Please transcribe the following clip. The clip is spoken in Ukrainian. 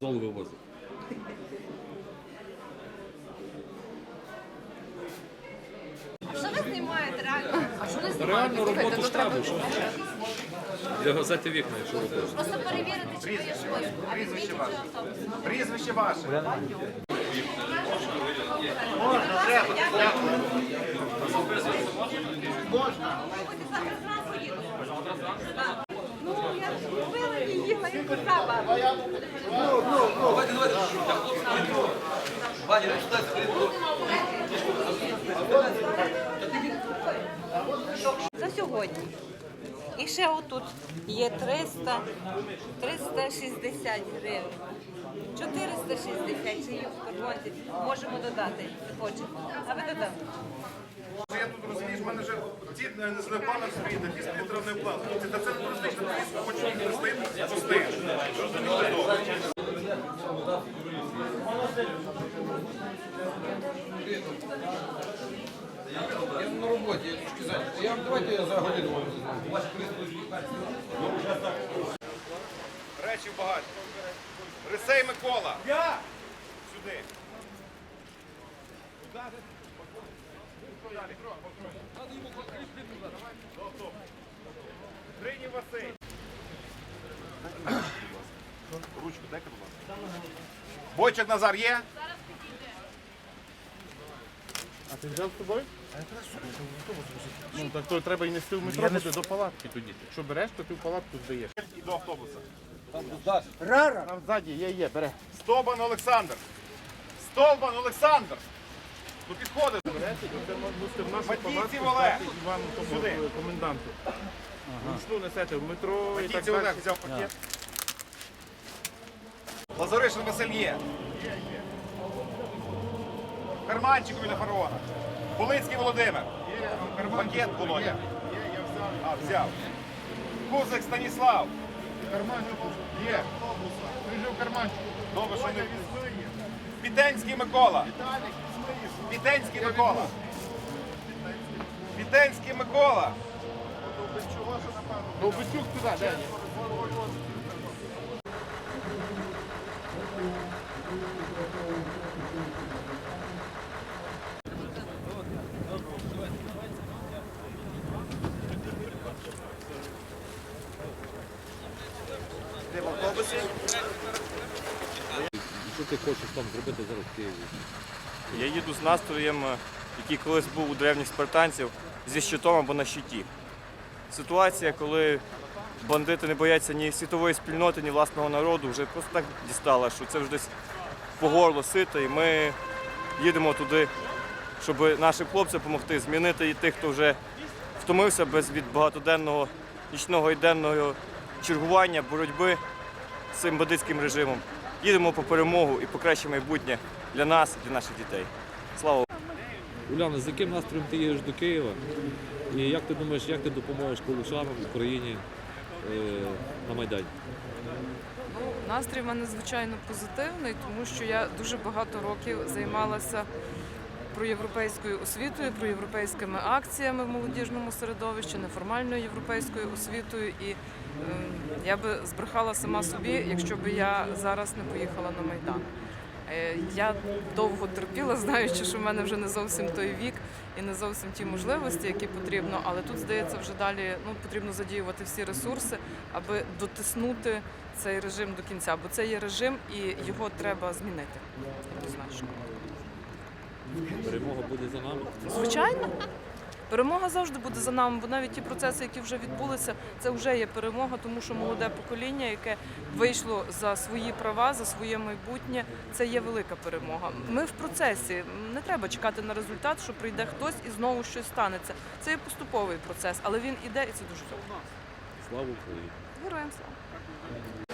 Зол вивозить. Що ви знімаєте реально? А що ви знімаєте? Реально Слухайте, штабу. Для газети вікна, якщо ви хочете. Просто перевірити, чи ви є щось. А цього автобуса. Прізвище ваше. Мабуть, завтра зранку їду. Так. Ну, я ж купила їла, і куркава. За сьогодні. І ще отут є 300, 360 гривень. 460 чи є в карбонці. Можемо додати, хочете. А ви додам. Я тут розумієш, в мене вже ці не з Лепаном стоїть, а з Пітера не план. Це не туристична поїздка, хочу їх пустити, пустити. Розумієте. Я на роботі, я трошки зайнятий. Я давайте я за годину вам Речі багато. Рисей Микола. Я! Сюди. Гринів Василь. Ручку дай-ка, будь ласка. Бойчик Назар є? А ти взяв з собою? Ну так то треба і нести в метро буде до палатки тоді. Якщо береш, то ти в палатку здаєш. І до автобуса. Там ззаді є, є, бере. Столбан Олександр. Столбан Олександр. Ну. Берете, в нашу Матійців палатку Олег. Івану тому Сюди. е, коменданту. Ручну несете в метро і так Матійці далі. Олег взяв пакет. Лазаришин Василь є. Карманчик біля фараона. Полицький Володимир. Пакет Володя. А, взяв. Кузик Станіслав. Є. Він в карманчику. Добре, що не Пітенський Микола. Пітенський Микола. Пітенський Микола. Довбичук туди, де? Що ти хочеш там зробити зараз в Києві? Я їду з настроєм, який колись був у древніх спартанців, зі щитом або на щиті. Ситуація, коли бандити не бояться ні світової спільноти, ні власного народу, вже просто так дістала, що це вже десь по горло сито, і ми їдемо туди, щоб нашим хлопцям допомогти, змінити і тих, хто вже втомився без від багатоденного нічного і денного чергування, боротьби з цим бандитським режимом. Їдемо по перемогу і по краще майбутнє для нас і для наших дітей. Слава Уляна, з яким настроєм ти їдеш до Києва? І як ти думаєш, як ти допоможеш кулушам в Україні е, на Майдані? Ну, настрій в мене звичайно позитивний, тому що я дуже багато років займалася проєвропейською освітою, проєвропейськими акціями в молодіжному середовищі, неформальною європейською освітою. І е, я би збрехала сама собі, якщо б я зараз не поїхала на Майдан. Е, Я довго терпіла, знаючи, що в мене вже не зовсім той вік і не зовсім ті можливості, які потрібно. Але тут здається, вже далі ну потрібно задіювати всі ресурси, аби дотиснути цей режим до кінця. Бо це є режим, і його треба змінити однозначно. Перемога буде за нами. Звичайно. Перемога завжди буде за нами, бо навіть ті процеси, які вже відбулися, це вже є перемога, тому що молоде покоління, яке вийшло за свої права, за своє майбутнє, це є велика перемога. Ми в процесі. Не треба чекати на результат, що прийде хтось і знову щось станеться. Це є поступовий процес, але він іде і це дуже добре. Слава Україні! Героям слава!